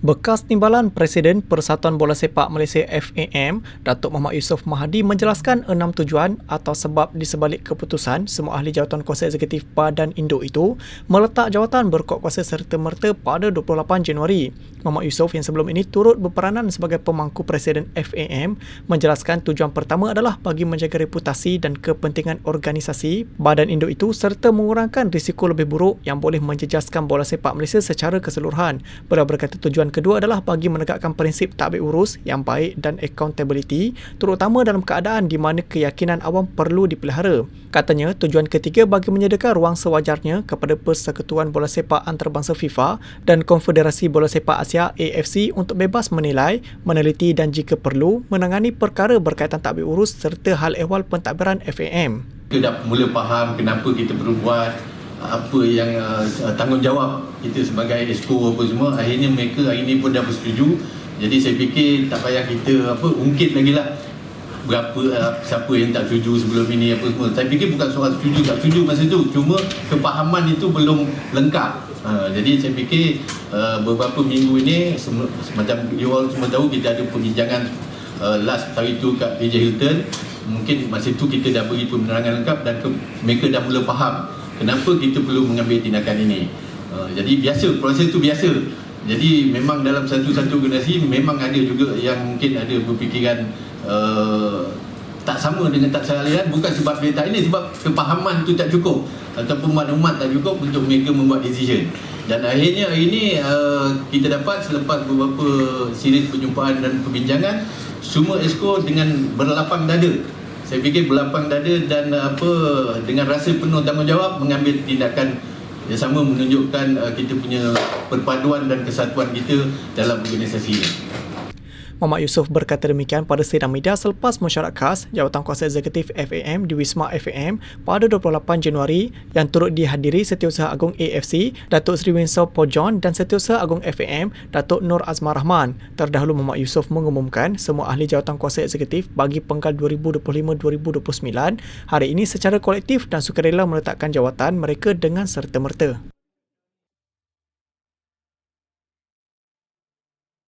Bekas Timbalan Presiden Persatuan Bola Sepak Malaysia FAM, Datuk Muhammad Yusof Mahadi menjelaskan enam tujuan atau sebab di sebalik keputusan semua ahli jawatan kuasa eksekutif Badan Induk itu meletak jawatan berkuat kuasa serta-merta pada 28 Januari. Muhammad Yusof yang sebelum ini turut berperanan sebagai pemangku Presiden FAM menjelaskan tujuan pertama adalah bagi menjaga reputasi dan kepentingan organisasi Badan Induk itu serta mengurangkan risiko lebih buruk yang boleh menjejaskan bola sepak Malaysia secara keseluruhan. Beliau berkata tujuan kedua adalah bagi menegakkan prinsip takbir urus yang baik dan accountability terutama dalam keadaan di mana keyakinan awam perlu dipelihara. Katanya tujuan ketiga bagi menyediakan ruang sewajarnya kepada Persekutuan Bola Sepak Antarabangsa FIFA dan Konfederasi Bola Sepak Asia AFC untuk bebas menilai, meneliti dan jika perlu menangani perkara berkaitan takbir urus serta hal ehwal pentadbiran FAM. Kita dah mula faham kenapa kita perlu buat apa yang uh, tanggungjawab kita sebagai esko apa semua akhirnya mereka hari ini pun dah bersetuju. Jadi saya fikir tak payah kita apa ungkit lagi lah berapa uh, siapa yang tak setuju sebelum ini apa semua. Saya fikir bukan soal setuju tak setuju masa itu cuma kepahaman itu belum lengkap. Uh, jadi saya fikir uh, beberapa minggu ini semacam you all semua tahu kita ada perbincangan uh, last hari itu kat PJ Hilton. Mungkin masa itu kita dah beri penerangan lengkap dan ke, mereka dah mula faham kenapa kita perlu mengambil tindakan ini? Uh, jadi biasa proses itu biasa. Jadi memang dalam satu-satu organisasi memang ada juga yang mungkin ada berfikiran uh, tak sama dengan tak salian bukan sebab dia tak ini sebab kepahaman itu tak cukup. Ataupun maklumat tak cukup untuk mereka membuat decision. Dan akhirnya hari ini uh, kita dapat selepas beberapa siri perjumpaan dan perbincangan semua esko dengan berlapang dada saya fikir berlapang dada dan apa dengan rasa penuh tanggungjawab mengambil tindakan yang sama menunjukkan uh, kita punya perpaduan dan kesatuan kita dalam organisasi ini. Muhammad Yusof berkata demikian pada sidang media selepas mesyuarat khas Jawatan Kuasa Eksekutif FAM di Wisma FAM pada 28 Januari yang turut dihadiri Setiausaha Agung AFC Datuk Seri Winsor Pojon dan Setiausaha Agung FAM Datuk Nur Azmar Rahman. Terdahulu Muhammad Yusof mengumumkan semua ahli Jawatan Kuasa Eksekutif bagi penggal 2025-2029 hari ini secara kolektif dan sukarela meletakkan jawatan mereka dengan serta-merta.